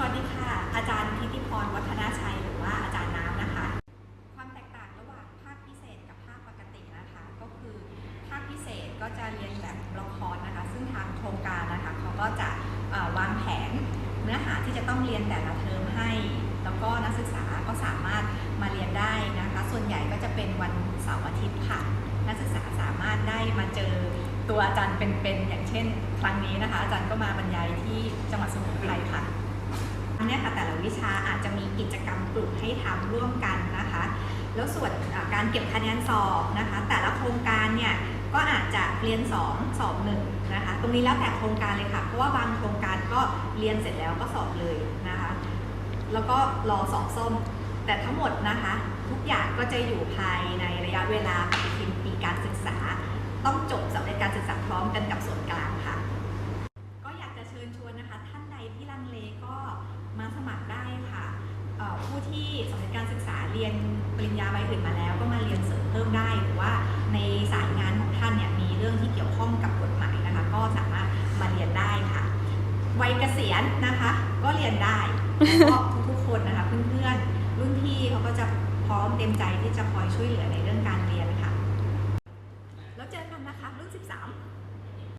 สวัสดีค่ะ อาจารย์พิธิพรวัฒนาชัยหรือว่าอาจารย์น้ำนะคะ ความแตกต่างระหว่างภาคพิเศษกับภาคปกตินะคะ ก็คือภาคพิเศษก็จะเรียนแบบล็อกครนะคะ ซึ่งทางโครงการนะคะเขาก็จะวางแผนเนื้อหาที่จะต้องเรียนแต่ละเทอมให้ แล้วก็นักศึกษาก็สามารถมาเรียนได้นะคะ ส่วนใหญ่ก็จะเป็นวันเสาร์อาทิตย์ค่ะ นักศึกษาสามารถได้มาเจอตัวอาจารย์เป็นๆอย่างเช่น ครั้งนี้นะคะ อาจารย์ก็มาบรรยายที่จังหวัดสมุทรไพรค่ะ เนี้ยค่ะแต่ละวิชาอาจจะมีกิจกรรมกลุ่มให้ทำร่วมกันนะคะ แล้วส่วนการเก็บคะแนนสอบนะคะ แต่ละโครงการเนี่ยก็อาจจะเรียน 2 สอบหนึ่งนะคะตรงนี้แล้วแต่โครงการเลยค่ะ เพราะว่าบางโครงการก็เรียนเสร็จแล้วก็สอบเลยนะคะ แล้วก็รอสอบส้ม แต่ทั้งหมดนะคะ ทุกอย่างก็จะอยู่ภายในระยะเวลาปฏิทินปีการศึกษา ต้องจบสำเร็จการศึกษาพร้อมกันกับส่วนกลางค่ะ ก็อยากจะเชิญชวนนะคะ ท่านใดที่ลังเลก็ มาสมัครได้ค่ะผู้ที่สำเร็จการศึกษาเรียนปริญญาใบอื่นมาแล้ว ก็มาเรียนเสริมเพิ่มได้หรือว่าในสายงานของท่านเนี่ยมีเรื่องที่เกี่ยวข้องกับกฎหมายนะคะ ก็สามารถมาเรียนได้ค่ะวัยเกษียณนะคะ ก็เรียนได้ก็ทุกๆคนนะคะเพื่อนๆรุ่นพี่เขาก็จะพร้อมเต็มใจที่จะคอยช่วยเหลือในเรื่องการเรียนค่ะ แล้วเจอกันนะคะรุ่น 13